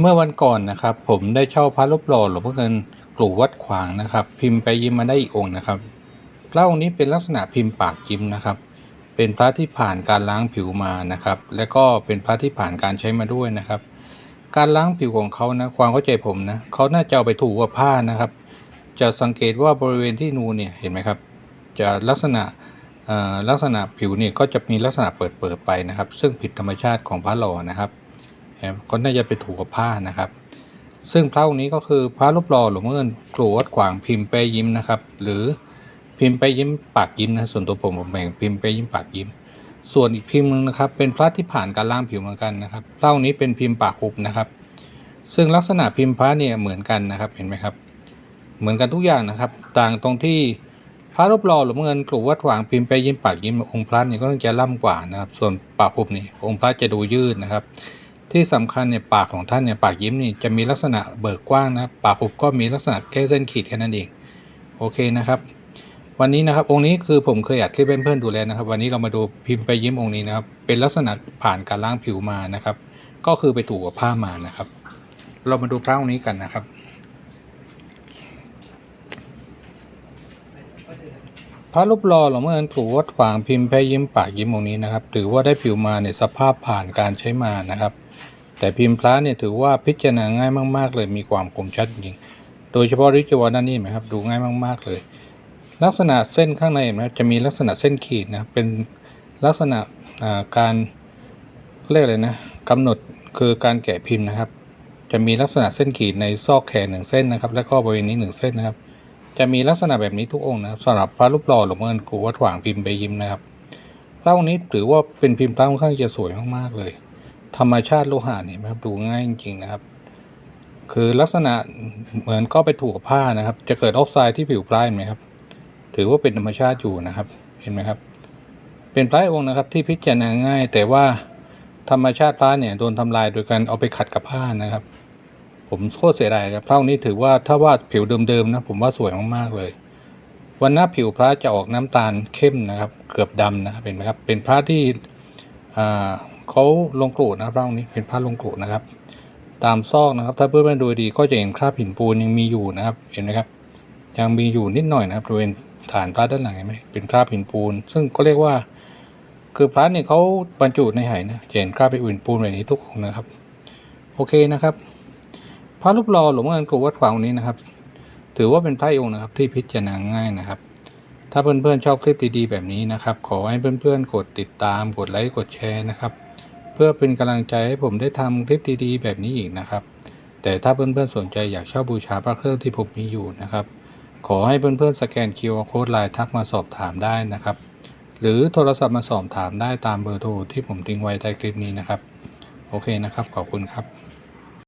เมื่อวันก่อนนะครับ ผมได้เช่าพระรูปหล่อหลวงพ่อเงินกลุ่วัดขวางนะครับ พิมพ์ไปยิ้มมาได้อีกองค์นะครับพระองค์นี้เป็นลักษณะพิมพ์ปากยิ้มนะครับ เป็นพระที่ผ่านการล้างผิวมานะครับ และก็เป็นพระที่ผ่านการใช้มาด้วยนะครับ การล้างผิวของเขานะความเข้าใจผมนะเขาน่าจะเอาไปถูกับผ้านะครับ จะสังเกตว่าบริเวณที่นูนเนี่ยเห็นไหมครับ จะลักษณะเอ่อลักษณะผิวเนี่ยก็จะมีลักษณะเปิดเปิดๆไปนะครับ ซึ่งผิดธรรมชาติของพระหล่อนะครับ ก็น่าจะไปถูกกับผ้านะครับ ซึ่งพระองค์นี้ก็คือพระรูปหล่อหลวงพ่อเงินกลัววัดขวางพิมพ์ไปยิ้มนะครับ หรือพิมพ์ไปยิ้มปากยิ้มนะส่วนตัวผมผมแบ่งพิมพ์ไปยิ้มปากยิ้ม ส่วนอีกพิมพ์หนึงนะครับ เป็นพระที่ผ่านการล้างผิวเหมือนกันนะครับพระองค์นี้เป็นพิมพ์ปากหุบนะครับ ซึ่งลักษณะพิมพ์พระเนี่ยเหมือนกันนะครับเห็นไหมครับ เหมือนกันทุกอย่างนะครับ ต่างตรงที่พระรูปหล่อหลวงพ่อเงินกลุ่วัดขวางพิมพ์ไปยิ้มปากยิ้มองค์พระเนี่ยก็ต้องจะล่ำกว่านะครับ ส่วนปากหุบนี่องค์พระจะดูยืดนะครับ ที่สำคัญเนี่ยปากของท่านเนี่ยปากยิ้มนี่จะมีลักษณะเบิกกว้างนะปากหุบก็มีลักษณะแค่เส้นขีดแค่นั้นเองโอเคนะครับ วันนี้นะครับองค์นี้คือผมเคยอัดคลิปเพื่อนๆดูแลนะครับ วันนี้เรามาดูพิมพ์ไปยิ้มองค์นี้นะครับ เป็นลักษณะผ่านการล้างผิวมานะครับ ก็คือไปถูกับผ้ามานะครับ เรามาดูพระองค์นี้กันนะครับพระรูปหล่อหลวงพ่อเงินถูวัดขวางพิมพ์แพ้ยิ้มปากยิ้มองนี้นะครับ ถือว่าได้ผิวมาในสภาพผ่านการใช้มานะครับ แต่พิมพ์พระเนี่ยถือว่าพิจารณาง่ายมาก ๆ เลยมีความคมชัดจริง โดยเฉพาะริจวรด้านนี้ไหมครับดูง่ายมาก ๆ เลย ลักษณะเส้นข้างในนไหมจะมีลักษณะเส้นขีดนะเป็นลักษณะอ่าการเรียกอะไรนะกำหนดคือการแกะพิมพ์นะครับ จะมีลักษณะเส้นขีดในซอกแขนหนึ่งเส้นนะครับ แล้วก็บริเวณนี้หนึ่งเส้นนะครับ จะมีลักษณะแบบนี้ทุกองค์นะสำหรับพระรูปหล่อหลวงพ่อเงินกูวัดหว่างพิมพ์ไปยิ้มนะครับพระองค์นี้ถือว่าเป็นพิมพ์พระค่อนข้างจะสวยมากๆเลย ธรรมชาติโลหะเนี่ยนะครับดูง่ายจริงๆนะครับ คือลักษณะเหมือนก็ไปถูกกับผ้านะครับ จะเกิดออกไซด์ที่ผิวพระเห็นไหมครับ ถือว่าเป็นธรรมชาติอยู่นะครับ เห็นไหมครับ เป็นพระองค์นะครับที่พิจารณาง่าย แต่ว่าธรรมชาติพระเนี่ยโดนทำลายโดยการเอาไปขัดกับผ้านะครับ ผมโคตรเสียดายครับพระองค์นี้ถือว่าถ้าวาดผิวเดิมๆนะผมว่าสวยมากๆเลยวันหน้าผิวพระจะออกน้ำตาลเข้มนะครับ เกือบดำนะครับเห็นไหมครับเป็นพระที่อ่า เขาลงกรูดนะครับพระองค์นี้เป็นพระลงกรูดนะครับ ตามซอกนะครับ ถ้าเพื่อนๆดูดีก็จะเห็นคราบหินปูนยังมีอยู่นะครับ เห็นไหมครับ ยังมีอยู่นิดหน่อยนะครับบริเวณฐานพระด้านหลังเห็นไหมเป็นคราบหินปูน ซึ่งก็เรียกว่าคือพระเนี่ยเขาบรรจุในไหนะจะเห็นคราบไปอื่นปูนแบบนี้ทุกองนะครับ โอเคนะครับพระรูปหล่อหลวงพ่อเงินกรุวัดขวางนี้นะครับ ถือว่าเป็นพระองค์นะครับ ที่พิจารณาง่ายนะครับถ้าเพื่อนๆชอบคลิปดีๆแบบนี้นะครับ ขอให้เพื่อนๆกดติดตามกดไลค์กดแชร์นะครับ พื่อเป็นกำลังใจให้ผมได้ทำคลิปดีๆ แบบนี้อีกนะครับ แต่ถ้าเพื่อนๆสนใจอยากเช่าบูชาพระเครื่องที่ผมมีอยู่นะครับ ขอให้เพื่อนๆสแกน QR Code ไลน์ทักมาสอบถามได้นะครับ หรือโทรศัพท์มาสอบถามได้ตามเบอร์โทรที่ผมทิ้งไว้ใต้คลิปนี้นะครับ โอเคนะครับ ขอบคุณครับ